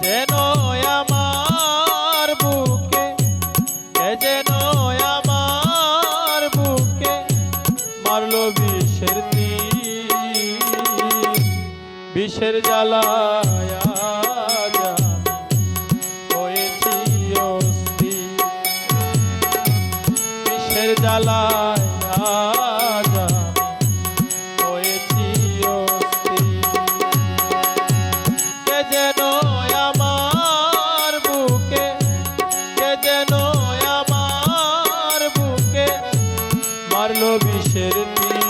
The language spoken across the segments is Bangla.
যেন আমার বুকে যেন আমার বুকে মারলো বিষের তীর বিষের জ্বালায় বিষের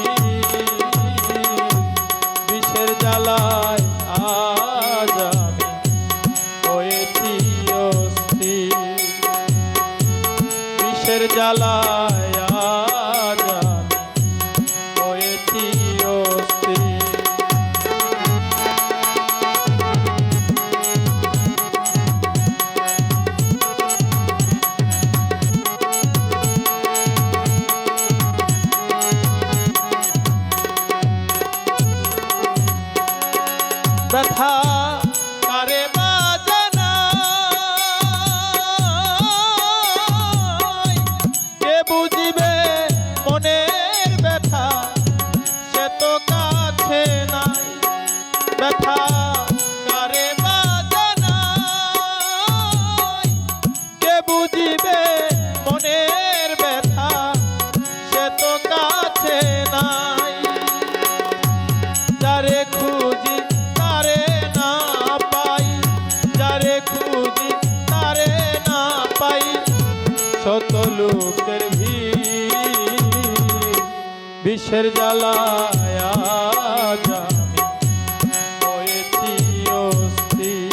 লোকের ভিড়। বিষের জ্বালায় আজ আমি হয়েছি অস্থির।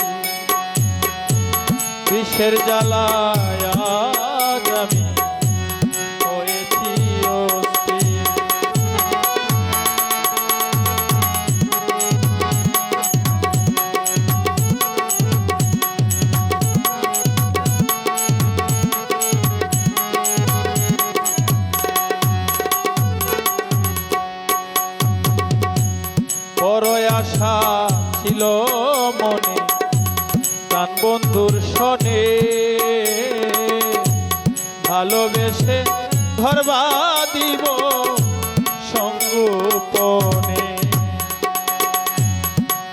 বিষের জ্বালায় আশা ছিল মনে। প্রাণ বন্ধুর শনে। ভালোবেসে ধরবা দিব সঙ্গোপনে।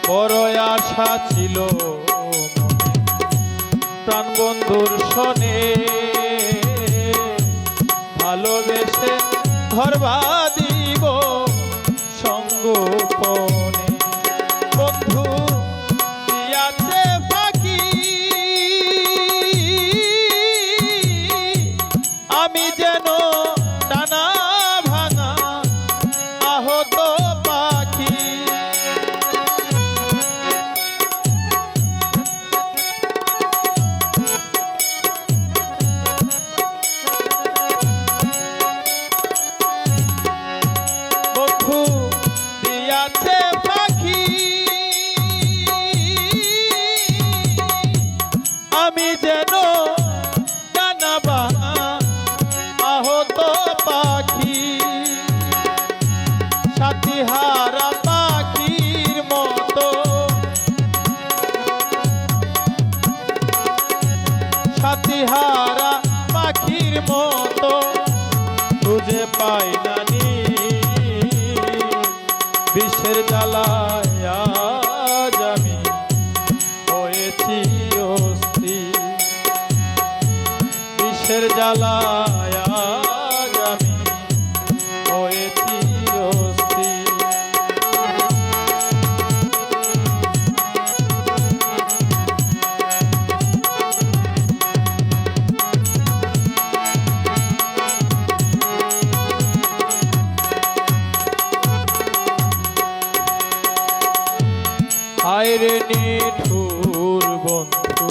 বড় আশা ছিল প্রাণ বন্ধুর শনে। ভালোবেসে ধরবা বিষের জ্বালায় আজ আমি হয়েছি অস্থির। বিষের জ্বালায় নিঠুর বন্ধু,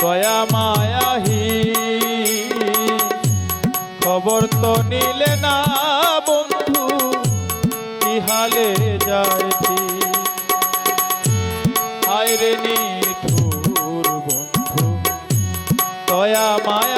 দয়া মায়াহি। খবর তো নিলে না বন্ধু কি হালে যাইছি। হায়রে নিঠুর বন্ধু, দয়া মায়াহি।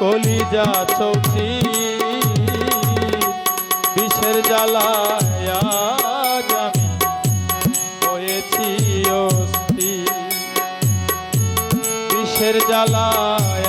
কলিজা চৌচি বিষের জ্বালায় আমি হয়েছি অস্থি। বিষের জ্বালায়